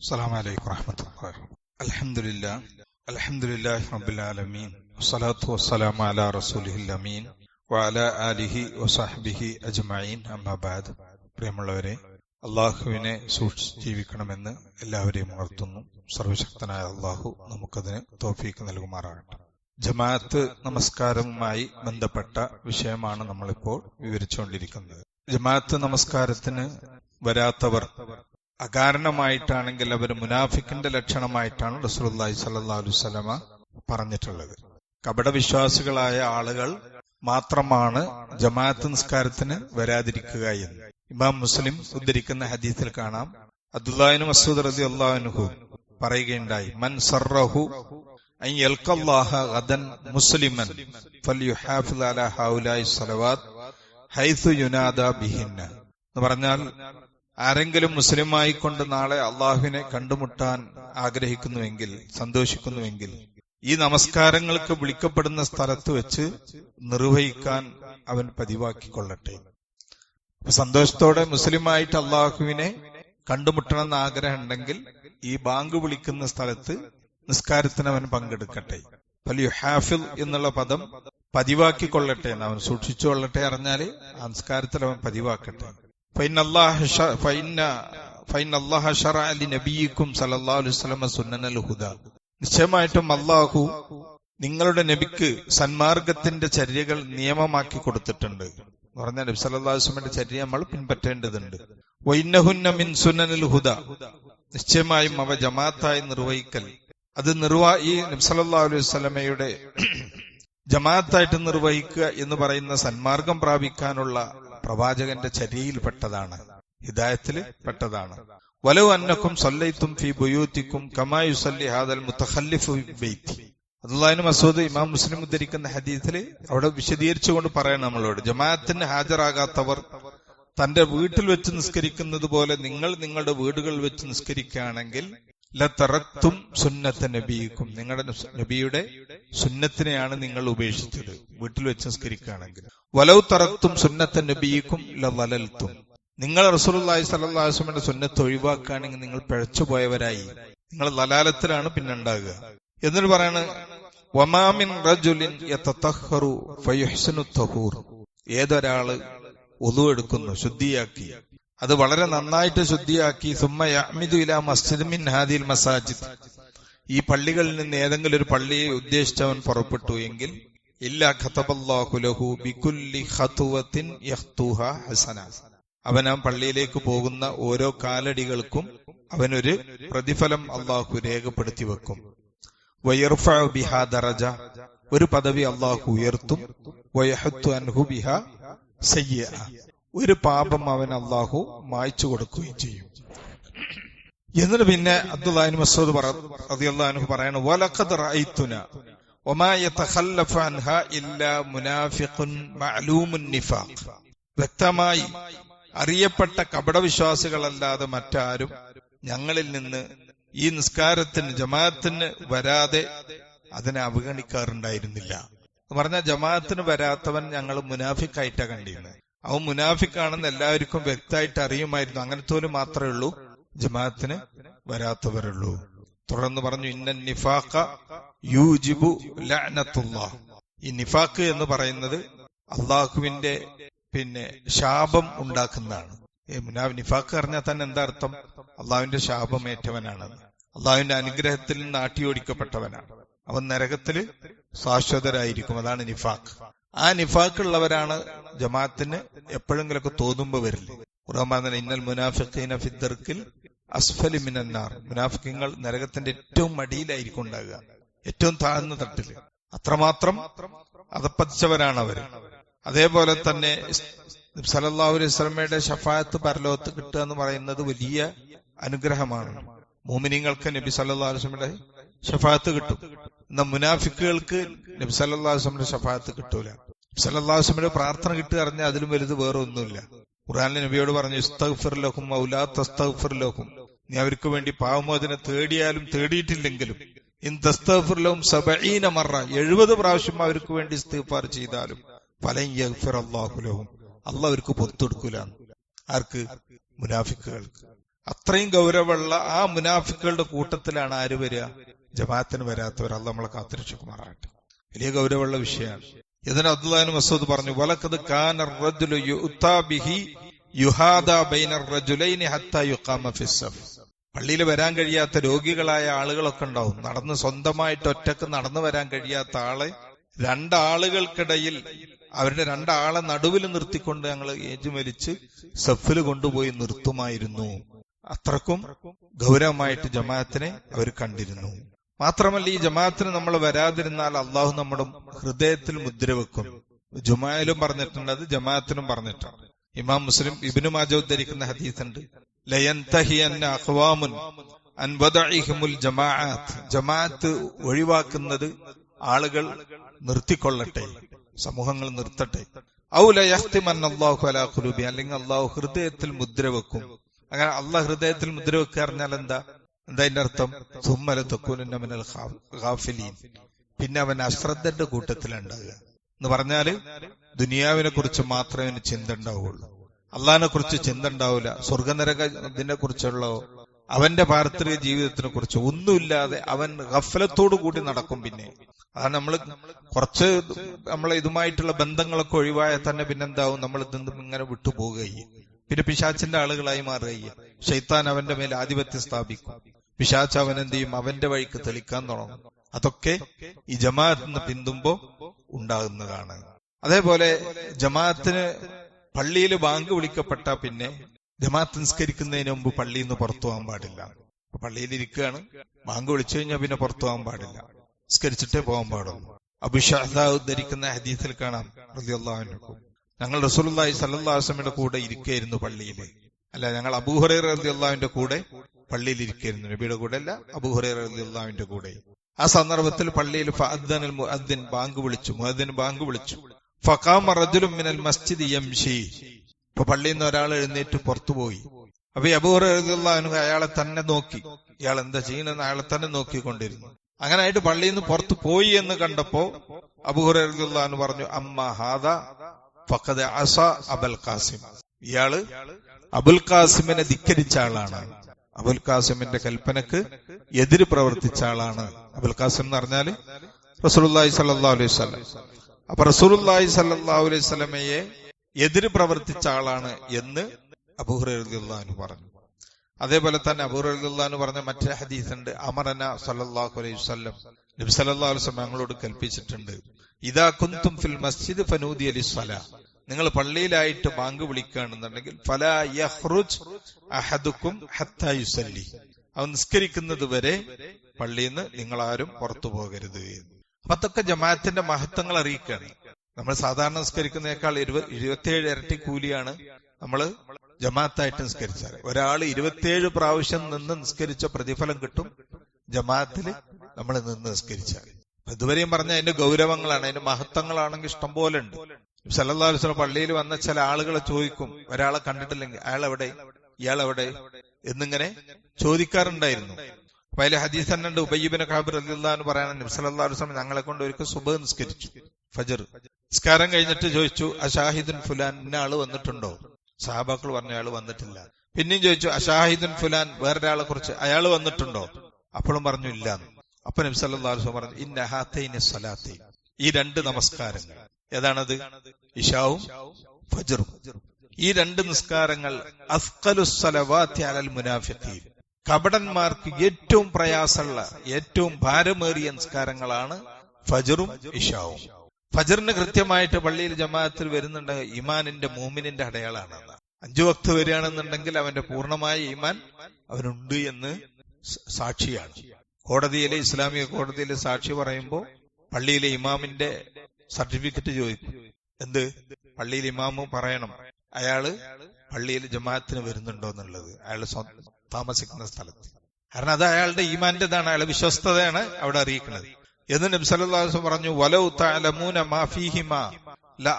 السلام عليكم ورحمة الله الحمد لله الحمد لله رب العالمين والصلاة والسلام على رسوله الأمين وعلى آله وصحبه أجمعين أما بعد പ്രിയമുള്ളവരെ അള്ളാഹുവിനെ സൂക്ഷിച്ച് ജീവിക്കണമെന്ന് എല്ലാവരെയും ഉണർത്തുന്നു സർവശക്തനായ അള്ളാഹു നമുക്കതിന് തോഫീക്ക് നൽകുമാറാകട്ടെ ജമാഅത്ത് നമസ്കാരവുമായി ബന്ധപ്പെട്ട വിഷയമാണ് നമ്മളിപ്പോൾ വിവരിച്ചുകൊണ്ടിരിക്കുന്നത് ജമാഅത്ത് നമസ്കാരത്തിന് വരാത്തവർ അകാരണമായിട്ടാണെങ്കിൽ അവർ മുനാഫിക്കിന്റെ ലക്ഷണമായിട്ടാണ് റസൂലുള്ളാഹി സ്വല്ലല്ലാഹു അലൈഹി വസല്ലമ പറഞ്ഞിട്ടുള്ളത്. കപടവിശ്വാസികളായ ആളുകൾ മാത്രമാണ് ജമാഅത്ത് നിസ്കാരത്തിന് വരാതിരിക്കുക എന്ന്. ഇമാം മുസ്ലിം ഉദ്ധരിക്കുന്ന ഹദീസിൽ കാണാം. അബ്ദുല്ലാഹിന് മസൂദ് റസി അള്ളാഹുനുഹു പറയുകയുണ്ടായി മൻ സർറഹു മുസ്ലിമൻ എന്ന് പറഞ്ഞാൽ ആരെങ്കിലും മുസ്ലിമായി കൊണ്ട് നാളെ അള്ളാഹുവിനെ കണ്ടുമുട്ടാൻ ആഗ്രഹിക്കുന്നുവെങ്കിൽ സന്തോഷിക്കുന്നുവെങ്കിൽ ഈ നമസ്കാരങ്ങൾക്ക് വിളിക്കപ്പെടുന്ന സ്ഥലത്ത് വെച്ച് നിർവഹിക്കാൻ അവൻ പതിവാക്കിക്കൊള്ളട്ടെ. സന്തോഷത്തോടെ മുസ്ലിമായിട്ട് അള്ളാഹുവിനെ കണ്ടുമുട്ടണമെന്ന് ആഗ്രഹം ഉണ്ടെങ്കിൽ ഈ ബാങ്ക് വിളിക്കുന്ന സ്ഥലത്ത് നിസ്കാരത്തിന് അവൻ പങ്കെടുക്കട്ടെ. വലിയ ഹാഫിൽ എന്നുള്ള പദം പതിവാക്കിക്കൊള്ളട്ടെ അവൻ സൂക്ഷിച്ചു കൊള്ളട്ടെ അറിഞ്ഞാൽ ആ നിസ്കാരത്തിൽ അവൻ പതിവാക്കട്ടെ. ഫൈൻ അല്ലാഹ فإن فإن الله شرع لنبيكم صلى സല്ലല്ലാഹു അലൈഹി وسلم സുന്നനൽ الهدى. നിശ്ചയമായിട്ടും അള്ളാഹു നിങ്ങളുടെ നബിക്ക് സന്മാർഗത്തിന്റെ ചര്യകൾ നിയമമാക്കി കൊടുത്തിട്ടുണ്ട്. എന്ന് പറഞ്ഞാൽ നബി വസല്ലമയുടെ ചര്യ നമ്മൾ പിൻപറ്റേണ്ടതുണ്ട്. വൈനഹുന്ന മിൻ ഹുദ. നിശ്ചയമായും അവ ജമാഅത്തായി നിർവഹിക്കൽ. അത് നിർവാ ഈ നബി സല്ലല്ലാഹു അലൈഹി സ്വലമയുടെ ജമാഅത്തായിട്ട് നിർവഹിക്കുക എന്ന് പറയുന്ന സന്മാർഗം പ്രാപിക്കാനുള്ള പ്രവാചകന്റെ ചര്യയിൽപ്പെട്ടതാണ് ഹിദായത്തിൽ പെട്ടതാണ്. വലവ് അന്നക്കും സല്ലൈത്തും ഫി ബുയൂത്തിക്കും കമായുസല്ലി ഹാദൽ മുത്തഖല്ലിഫ് ബൈത്തി. അബ്ദുല്ലാഹിന് മസൂദ് ഇമാം മുസ്ലിം ഉദ്ധരിക്കുന്ന ഹദീസിൽ അവിടെ വിശദീകരിച്ചുകൊണ്ട് പറയണം നമ്മളോട് ജമാഅത്തിന് ഹാജരാകാത്തവർ തന്റെ വീട്ടിൽ വെച്ച് നിസ്കരിക്കുന്നത് പോലെ നിങ്ങൾ നിങ്ങളുടെ വീടുകളിൽ വെച്ച് നിസ്കരിക്കുകയാണെങ്കിൽ ലത്തറത്തും സുന്നത്ത് നബിയിക്കും നിങ്ങളുടെ നബിയുടെ സുന്നത്തിനെയാണ് നിങ്ങൾ ഉപേക്ഷിച്ചത്. വീട്ടിൽ വെച്ച് നിസ്കരിക്കുകയാണെങ്കിൽ. വലവ് തറത്തും സുന്നത്തെ നബിയിക്കും വലൽത്തും നിങ്ങൾ റസൂലി വസല്ലമയുടെ സുന്നത്ത് ഒഴിവാക്കുകയാണെങ്കിൽ നിങ്ങൾ പിഴച്ചുപോയവരായി നിങ്ങൾ ലലാലത്തിലാണ് പിന്നുണ്ടാകുക എന്നിട്ട് പറയാണ് വമാമിൻ റജുലിൻ ഏതൊരാൾ ഒതു എടുക്കുന്നു ശുദ്ധിയാക്കി. അത് വളരെ നന്നായിട്ട് ശുദ്ധിയാക്കി. സുമ്മ ഇലാ മസ്ജിദ് മിൻ ഹാദിൽ മസാജിദ്. ഈ പള്ളികളിൽ നിന്ന് ഏതെങ്കിലും ഒരു പള്ളിയെ ഉദ്ദേശിച്ചവൻ പുറപ്പെട്ടു എങ്കിൽ ഇല്ലാ ഹസന. അവൻ ആ പള്ളിയിലേക്ക് പോകുന്ന ഓരോ കാലടികൾക്കും അവനൊരു പ്രതിഫലം അള്ളാഹു രേഖപ്പെടുത്തി വെക്കും. വയർഫ ബിഹ ദറജ. ഒരു പദവി അള്ളാഹു ഉയർത്തും. വയഹത്തു അൻഹു ബിഹ സയ്യ ഒരു പാപം അവൻ അള്ളാഹു മായ്ച്ചു കൊടുക്കുകയും ചെയ്യും. എന്നിട്ട് പിന്നെ അബ്ദുല്ലാഹിൻ മസൂദ് പറഞ്ഞു പറയാണ് വ്യക്തമായി അറിയപ്പെട്ട കപടവിശ്വാസികളല്ലാതെ മറ്റാരും ഞങ്ങളിൽ നിന്ന് ഈ നിസ്കാരത്തിന് ജമാഅത്തിന് വരാതെ അതിനെ അവഗണിക്കാറുണ്ടായിരുന്നില്ല. എന്ന് പറഞ്ഞാൽ ജമാഅത്തിന് വരാത്തവൻ ഞങ്ങൾ മുനാഫിക്കായിട്ടാണ് കണ്ടിരുന്നത്. അവൻ മുനാഫിക്കാണെന്ന് എല്ലാവർക്കും വ്യക്തമായിട്ട് അറിയുമായിരുന്നു. അങ്ങനത്തെ മാത്രമേ ഉള്ളൂ. ജമാഅത്തിന് വരാത്തവരുള്ളൂ. തുടർന്ന് പറഞ്ഞു ഇന്ന നിഫാഖ യൂജിബു ഈ നിഫാഖ് എന്ന് പറയുന്നത് അള്ളാഹുവിന്റെ പിന്നെ ശാപം ഉണ്ടാക്കുന്നതാണ്. നിഫാഖ് അറിഞ്ഞാൽ തന്നെ എന്താ അർത്ഥം? അള്ളാഹുവിന്റെ ശാപമേറ്റവനാണ് അള്ളാഹുവിന്റെ അനുഗ്രഹത്തിൽ നിന്ന് ആട്ടിയോടിക്കപ്പെട്ടവനാണ്. അവൻ നരകത്തിൽ ശാശ്വതരായിരിക്കും അതാണ് നിഫാഖ്. ആ നിഫാഖ് ഉള്ളവരാണ് ജമാഅത്തിന് എപ്പോഴെങ്കിലൊക്കെ തോന്നുമ്പോ വരില്ലേ? ഖുർആൻ ഇന്നൽ മുനാഫിഖീന ഫിദ്ദർക്കിൽ അസ്ഫലി മിനന്നാർ. മുനാഫിക്കങ്ങൾ നരകത്തിന്റെ ഏറ്റവും മടിയിലായിരിക്കും ഉണ്ടാകുക. ഏറ്റവും താഴ്ന്ന തട്ടിൽ അത്രമാത്രം അതപ്പതിച്ചവരാണ് അവർ അതേപോലെ തന്നെ സലല്ലാഹു അലൈഹി ഷഫായത്ത് പരലോകത്ത് കിട്ടുക എന്ന് പറയുന്നത് വലിയ അനുഗ്രഹമാണ്. മോമിനിങ്ങൾക്ക് നബി സല്ലല്ലാഹു അലൈഹി വസല്ലമയുടെ ഷഫായത്ത് കിട്ടും. എന്നാൽ മുനാഫിക്കുകൾക്ക് നബി വസല്ലമയുടെ ഷഫായത്ത് കിട്ടൂല. വസല്ലമയുടെ പ്രാർത്ഥന കിട്ടുക അറിഞ്ഞാൽ അതിലും വലുത് വേറെ ഒന്നുമില്ല ഖുറാനിലെ നബിയോട് പറഞ്ഞു ഇസ്തഗ്ഫിർ ലോഹും ഔലാ ലഹും. നീ അവർക്ക് വേണ്ടി പാവമോചനം തേടിയാലും തേടിയിട്ടില്ലെങ്കിലും. ലഹും സബഈന മറ എഴുപത് പ്രാവശ്യം അവർക്ക് വേണ്ടി ഇസ്തീഫാർ ചെയ്താലും ഫലൻ അള്ളാഹുലവും അല്ല അവർക്ക് പൊത്തെടുക്കൂല. ആർക്ക്? മുനാഫിക്കുകൾക്ക്. അത്രയും ഗൗരവമുള്ള ആ മുനാഫിക്കുകളുടെ കൂട്ടത്തിലാണ് ആര് വരിക? ജമാഅത്തിന് വരാത്തവർ. അല്ല നമ്മളെ കാത്തിരക്ഷിക്കുമാറാകട്ടെ. വലിയ ഗൗരവമുള്ള വിഷയമാണ്. ഇതിന് അബ്ദുല്ലാൻ മസൂദ് പറഞ്ഞു വലക്കത് കാന റജുലു യുഹാദ ബൈനർ റജുലൈനി ഹത്താ യുഖാമ ഫിസ്സഫ് പള്ളിയിൽ വരാൻ കഴിയാത്ത രോഗികളായ ആളുകളൊക്കെ ഉണ്ടാവും. നടന്ന് സ്വന്തമായിട്ട് ഒറ്റയ്ക്ക് നടന്നു വരാൻ കഴിയാത്ത ആളെ രണ്ടാളുകൾക്കിടയിൽ അവരുടെ രണ്ടാളെ നടുവിൽ നിർത്തിക്കൊണ്ട് ഞങ്ങൾ ഏജ് സഫിൽ കൊണ്ടുപോയി നിർത്തുമായിരുന്നു. അത്രക്കും ഗൗരവമായിട്ട് ജമാഅത്തിനെ അവർ കണ്ടിരുന്നു. മാത്രമല്ല ഈ ജമാഅത്തിന് നമ്മൾ വരാതിരുന്നാൽ അള്ളാഹു നമ്മുടെ ഹൃദയത്തിൽ മുദ്ര വെക്കും. ജുമായിലും പറഞ്ഞിട്ടുണ്ട് അത് ജമാഅത്തിനും പറഞ്ഞിട്ടുണ്ട്. ഇമാം മുസ്ലിം ഇബിനു മാജ ഉദ്ധരിക്കുന്ന ഹദീസുണ്ട്. അഖ്വാമുൻ ജമാഅത്ത്. ജമാഅത്ത് ഒഴിവാക്കുന്നത് ആളുകൾ നിർത്തിക്കൊള്ളട്ടെ സമൂഹങ്ങൾ നിർത്തട്ടെ. ഔലയഹ്തിമന്നല്ലാഹു അലാ ഖുലൂബി അല്ലെങ്കിൽ അള്ളാഹു ഹൃദയത്തിൽ മുദ്ര വെക്കും. അങ്ങനെ അള്ളാഹ് ഹൃദയത്തിൽ മുദ്ര വെക്കുക പറഞ്ഞാൽ എന്താ? എന്താ അതിന്റെ അർത്ഥം? സുമ്മല തൊക്കൂന മിനൽ ഖാഫിലീൻ. പിന്നെ അവൻ അശ്രദ്ധന്റെ കൂട്ടത്തിലുണ്ടാകുക. എന്ന് പറഞ്ഞാൽ ദുനിയാവിനെ കുറിച്ച് മാത്രമേ ചിന്ത ഉണ്ടാവുകയുള്ളൂ. അള്ളാഹിനെ കുറിച്ച് ചിന്ത ഉണ്ടാവില്ല സ്വർഗനരക ഇതിനെ കുറിച്ചുള്ള അവന്റെ പാരത്രിക ജീവിതത്തിനെ കുറിച്ച് ഒന്നുമില്ലാതെ അവൻ ഗഫലത്തോടു കൂടി നടക്കും പിന്നെ. അത് നമ്മൾ കുറച്ച് നമ്മളെ ഇതുമായിട്ടുള്ള ബന്ധങ്ങളൊക്കെ ഒഴിവായാൽ തന്നെ പിന്നെന്താവും? നമ്മൾ നിന്നും ഇങ്ങനെ വിട്ടുപോകുകയും പിന്നെ പിശാച്ചിന്റെ ആളുകളായി മാറുകയും. ഷെയ്ത്താൻ അവന്റെ മേൽ ആധിപത്യം സ്ഥാപിക്കും. പിശാച്ച് അവൻ എന്ത് ചെയ്യും? അവന്റെ വഴിക്ക് തെളിക്കാൻ തുടങ്ങും. അതൊക്കെ ഈ ജമാഅത്ത് പിന്തുമ്പോ ഉണ്ടാകുന്നതാണ്. അതേപോലെ ജമാഅത്തിന് പള്ളിയിൽ ബാങ്ക് വിളിക്കപ്പെട്ട പിന്നെ ജമാഅത്ത് നിസ്കരിക്കുന്നതിന് മുമ്പ് പള്ളിയിൽ നിന്ന് പുറത്തു പോകാൻ പാടില്ല. പള്ളിയിൽ ഇരിക്കുകയാണ്. ബാങ്ക് വിളിച്ചു കഴിഞ്ഞാൽ പിന്നെ പുറത്തു പോകാൻ പാടില്ല. നിസ്കരിച്ചിട്ടേ പോകാൻ പാടുള്ളൂ. അബുഷാദ ഉദ്ധരിക്കുന്ന ഹദീസിൽ കാണാം. റളിയല്ലാഹു ഞങ്ങൾ റസൂലി വസല്ലമയുടെ കൂടെ ഇരിക്കുകയായിരുന്നു പള്ളിയിൽ അല്ല ഞങ്ങൾ അബൂഹുറൈറ റളിയല്ലാഹുവിന്റെ കൂടെ പള്ളിയിൽ ഇരിക്കുകയായിരുന്നു നബിയുടെ കൂടെ അല്ല അബൂഹുറൈ റളിയല്ലാഹുവിന്റെ കൂടെ. ആ സന്ദർഭത്തിൽ പള്ളിയിൽ ഫഅദ്ദൻ ബാങ്ക് വിളിച്ചു. മുഅദ്ദിൻ ബാങ്ക് വിളിച്ചു. ഫഖാമ റജുലും മിനൽ മസ്ജിദ് യംശി ഇപ്പൊ പള്ളിയിൽ നിന്ന് ഒരാൾ എഴുന്നേറ്റ് പുറത്തുപോയി അപ്പൊ അബൂർ റളിയല്ലാഹു അയാളെ തന്നെ നോക്കി. ഇയാൾ എന്താ ചെയ്യുന്നതെന്ന് അയാളെ തന്നെ നോക്കിക്കൊണ്ടിരുന്നു. അങ്ങനെ ആയിട്ട് പള്ളിയിൽ നിന്ന് പുറത്തു പോയി എന്ന് കണ്ടപ്പോ അബൂഹുറൈറ റളിയല്ലാഹു പറഞ്ഞു അമ്മ ഹാദ ഫക്കത് അസ അബൽ കാസിം ഇയാൾ അബുൽ കാസിമിനെ ധിക്കരിച്ച ആളാണ്. അബുൽ കാസിമിന്റെ കൽപ്പനക്ക് എതിര് പ്രവർത്തിച്ച ആളാണ് അബുൽ കാസിം എന്ന് പറഞ്ഞാൽ റസൂലുള്ളാഹി സല്ലാ അലൈഹി വസല്ലം. അപ്പൊ റസൂലുള്ളാഹി സല്ലല്ലാഹു അലൈഹി എതിര് പ്രവർത്തിച്ച ആളാണ് എന്ന് അബൂഹുറു പറഞ്ഞു. അതേപോലെ തന്നെ അബൂഹുറു പറഞ്ഞ മറ്റേ ഹദീസ് ഉണ്ട് അമറന സല്ലാഹു അലൈഹി വസല്ലം. നബി സല്ലാ അലൈഹി വസല്ലം ഞങ്ങളോട് കൽപ്പിച്ചിട്ടുണ്ട്. ഇതാ കുന്തും ഫിൽ മസ്ജിദ് ഫനൂദി അലി സ്വല നിങ്ങൾ പള്ളിയിലായിട്ട് ബാങ്ക് വിളിക്കുകയാണെന്നുണ്ടെങ്കിൽ ഫല യഹ്റുജ് അഹദുക്കും ഹത്തായുസല്ലി അവൻ നിസ്കരിക്കുന്നത് വരെ പള്ളിയിൽ നിന്ന് നിങ്ങളാരും പുറത്തു പോകരുത് അപ്പൊ അതൊക്കെ ജമാഅത്തിന്റെ മഹത്വങ്ങൾ അറിയിക്കുകയാണ്. നമ്മൾ സാധാരണ നിസ്കരിക്കുന്നതിനേക്കാൾ ഇരുപത് ഇരുപത്തിയേഴ് ഇരട്ടി കൂലിയാണ് നമ്മൾ ജമാഅത്തായിട്ട് നിസ്കരിച്ചാൽ ഒരാൾ ഇരുപത്തിയേഴ് പ്രാവശ്യം നിന്ന് നിസ്കരിച്ച പ്രതിഫലം കിട്ടും ജമാഅത്തിൽ നമ്മൾ നിന്ന് നിസ്കരിച്ചാൽ ഇതുവരെയും പറഞ്ഞ അതിന്റെ ഗൗരവങ്ങളാണ് അതിന്റെ മഹത്വങ്ങളാണെങ്കിൽ ഇഷ്ടം പോലെ ഉണ്ട്. സല്ലാസ്വലം പള്ളിയിൽ വന്ന ചില ആളുകളെ ചോദിക്കും ഒരാളെ കണ്ടിട്ടില്ലെങ്കിൽ അയാൾ എവിടെ ഇയാൾ എവിടെ എന്നിങ്ങനെ ചോദിക്കാറുണ്ടായിരുന്നു. അപ്പൊ ഹദീസ് തന്നെ ഉണ്ട് ഉബയ്യബിന് ഖാബിർ അല്ലാന്ന് പറയാൻ സ്വാമി ഞങ്ങളെ കൊണ്ട് ഒരിക്കൽ സുബ നിസ്കരിച്ചു. ഫജർ. നിസ്കാരം കഴിഞ്ഞിട്ട് ചോദിച്ചു അഷാഹിദുൻ ഫുലാൻ ഇന്ന ആൾ വന്നിട്ടുണ്ടോ? സഹാബാക്കൾ പറഞ്ഞ ആൾ വന്നിട്ടില്ല. പിന്നെയും ചോദിച്ചു അഷാഹിദുൻ ഫുലാൻ വേറൊരാളെ കുറിച്ച് അയാൾ വന്നിട്ടുണ്ടോ? അപ്പോഴും പറഞ്ഞു ഇല്ല. അപ്പൊ നബ്സല്ലാസ്ലം പറഞ്ഞു ഇന്ന ഹാത്തൈന സ്വലാത്തൈ. ഈ രണ്ട് നമസ്കാരങ്ങൾ. ഏതാണത്? ഇഷാവും ഫജറും. ഈ രണ്ട് നിസ്കാരങ്ങൾ അസ്കലുസലവാത്തി അലൽ മുനാഫിഖീൻ. കപടന്മാർക്ക് ഏറ്റവും പ്രയാസമുള്ള ഏറ്റവും ഭാരമേറിയ സംസ്കാരങ്ങളാണ് ഫജറും ഇഷാവും. ഫജറിന് കൃത്യമായിട്ട് പള്ളിയിൽ ജമാഅത്തിൽ വരുന്നുണ്ട് ഇമാനിന്റെ മൂമിനിന്റെ അടയാളാണ് അഞ്ചു വക്ത് വരികയാണെന്നുണ്ടെങ്കിൽ അവന്റെ പൂർണമായ ഈമാൻ അവനുണ്ട് എന്ന് സാക്ഷിയാണ്. കോടതിയിലെ ഇസ്ലാമിക കോടതിയിലെ സാക്ഷി പറയുമ്പോൾ പള്ളിയിലെ ഇമാമിന്റെ സർട്ടിഫിക്കറ്റ് ചോദിക്കും. എന്ത്? പള്ളിയിലെ ഇമാമ് പറയണം. അയാൾ പള്ളിയിൽ ജമാഅത്തിന് വരുന്നുണ്ടോ എന്നുള്ളത്. അയാൾ താമസിക്കുന്ന സ്ഥലത്ത്. കാരണം അത് അയാളുടെ ഈമാന്റേതാണ് അയാളെ വിശ്വസ്തതയാണ് അവിടെ അറിയിക്കുന്നത്. എന്ന് നബ്സല്ലാസ് പറഞ്ഞു വലൗ താലമൂന മാഫിഹിമ എന്ന്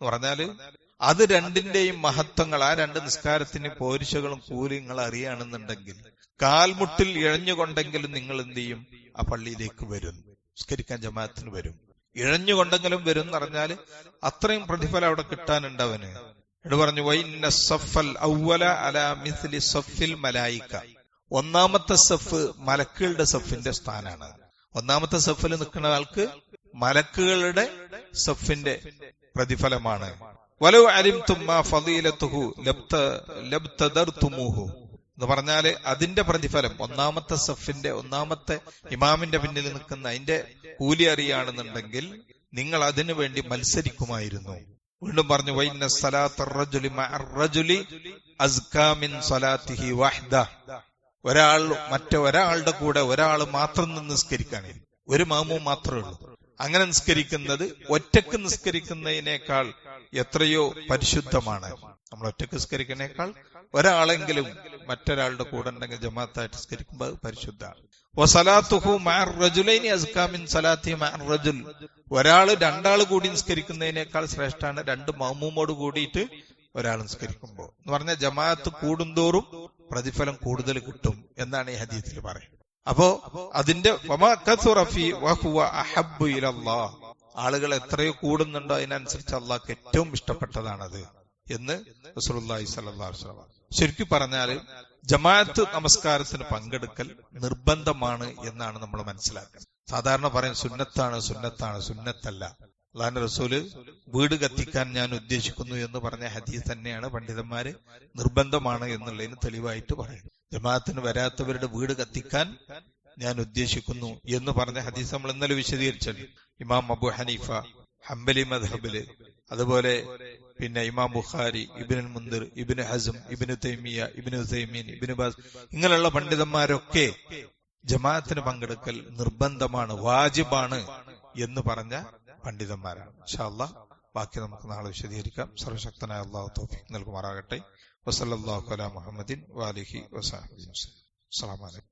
പറഞ്ഞാൽ അത് രണ്ടിന്റെയും മഹത്വങ്ങൾ ആ രണ്ട് നിസ്കാരത്തിന് പോരിശകളും കൂലിങ്ങൾ അറിയാണെന്നുണ്ടെങ്കിൽ കാൽമുട്ടിൽ ഇഴഞ്ഞുകൊണ്ടെങ്കിലും നിങ്ങൾ എന്ത് ചെയ്യും? ആ പള്ളിയിലേക്ക് വരും. നിസ്കരിക്കാൻ ജമാഅത്തിന് വരും. ഇഴഞ്ഞുകൊണ്ടെങ്കിലും വരും എന്ന് പറഞ്ഞാൽ അത്രയും പ്രതിഫലം അവിടെ കിട്ടാനുണ്ട് അവന്. പറഞ്ഞു സഫൽ അല മിസ്ലി സഫിൽ മലായിക്ക ഒന്നാമത്തെ സഫ് മലക്കുകളുടെ സഫിന്റെ സ്ഥാനാണ്. ഒന്നാമത്തെ സഫിൽ നിൽക്കുന്ന ആൾക്ക് മലക്കുകളുടെ സഫിന്റെ പ്രതിഫലമാണ്. വലവ് അലിം തുമ്മ ഫതീലത്തുഹു ലബ്തദർത്തുമൂഹു എന്ന് പറഞ്ഞാൽ അതിന്റെ പ്രതിഫലം ഒന്നാമത്തെ സഫിന്റെ ഒന്നാമത്തെ ഇമാമിന്റെ പിന്നിൽ നിൽക്കുന്ന അതിന്റെ കൂലി അറിയാണെന്നുണ്ടെങ്കിൽ നിങ്ങൾ അതിനു വേണ്ടി മത്സരിക്കുമായിരുന്നു. വീണ്ടും പറഞ്ഞു വൈന്ന സലാത്തുലി സലാത്തിഹി ഒരാൾ മറ്റൊരാളുടെ കൂടെ ഒരാൾ മാത്രം നിന്ന് നിസ്കരിക്കാനേ ഒരു മാമും മാത്രമേ ഉള്ളൂ. അങ്ങനെ നിസ്കരിക്കുന്നത് ഒറ്റയ്ക്ക് നിസ്കരിക്കുന്നതിനേക്കാൾ എത്രയോ പരിശുദ്ധമാണ്. നമ്മൾ ഒറ്റയ്ക്ക് നിസ്കരിക്കുന്നതിനേക്കാൾ ഒരാളെങ്കിലും മറ്റൊരാളുടെ കൂടെ ഉണ്ടെങ്കിൽ ജമാഅത്തായിട്ട് സ്കരിക്കുമ്പോൾ പരിശുദ്ധമാണ്. ഒരാൾ രണ്ടാൾ കൂടി നിസ്കരിക്കുന്നതിനേക്കാൾ ശ്രേഷ്ഠാണ്. രണ്ട് മമ്മൂമോട് കൂടിയിട്ട് ഒരാൾ നിസ്കരിക്കുമ്പോൾ. എന്ന് പറഞ്ഞാൽ ജമാഅത്ത് കൂടുന്തോറും പ്രതിഫലം കൂടുതൽ കിട്ടും എന്നാണ് ഈ ഹദീത്തിൽ പറയുന്നത്. അപ്പോ അതിന്റെ ആളുകൾ എത്രയോ കൂടുന്നുണ്ടോ അതിനനുസരിച്ച് അള്ളാഹ്ക്ക് ഏറ്റവും ഇഷ്ടപ്പെട്ടതാണത് എന്ന് റസൂലുള്ളാഹി സ്വല്ലല്ലാഹു അലൈഹി വസല്ലം ശരിക്കും പറഞ്ഞാൽ ജമാഅത്ത് നമസ്കാരത്തിന് പങ്കെടുക്കൽ നിർബന്ധമാണ് എന്നാണ് നമ്മൾ മനസ്സിലാക്കുന്നത്. സാധാരണ പറയും സുന്നത്താണ് സുന്നത്താണ് സുന്നത്തല്ല. അള്ളാഹിന്റെ റസൂൽ വീട് കത്തിക്കാൻ ഞാൻ ഉദ്ദേശിക്കുന്നു എന്ന് പറഞ്ഞ ഹദീസ് തന്നെയാണ് പണ്ഡിതന്മാര് നിർബന്ധമാണ് എന്നുള്ളതിന് തെളിവായിട്ട് പറയുന്നത്. ജമാഅത്തിന് വരാത്തവരുടെ വീട് കത്തിക്കാൻ ഞാൻ ഉദ്ദേശിക്കുന്നു എന്ന് പറഞ്ഞ ഹദീസ് നമ്മൾ ഇന്നലെ വിശദീകരിച്ചത് ഇമാം അബു ഹനീഫ ഹംബലി മദ്ഹബിൽ അതുപോലെ പിന്നെ ഇമാം ബുഖാരി ഇബിനുൽ മുന്തിർ ഇബിന് ഹസം ഇബിന് തൈമിയ ഇബിന് ഹുസൈമീൻ ഇബിന് ബാസ് ഇങ്ങനെയുള്ള പണ്ഡിതന്മാരൊക്കെ ജമാഅത്തിന് പങ്കെടുക്കൽ നിർബന്ധമാണ് വാജിബാണ് എന്ന് പറഞ്ഞ പണ്ഡിതന്മാരാണ്. ഷാല്ല ബാക്കി നമുക്ക് നാളെ വിശദീകരിക്കാം. സർവശക്തനായ അള്ളാഹു തോഫിക് നൽകുമാറാകട്ടെ. വസല്ലാഹു അല മുഹമ്മദിൻ വാലിഹി വസാഹി അലൈക്കും.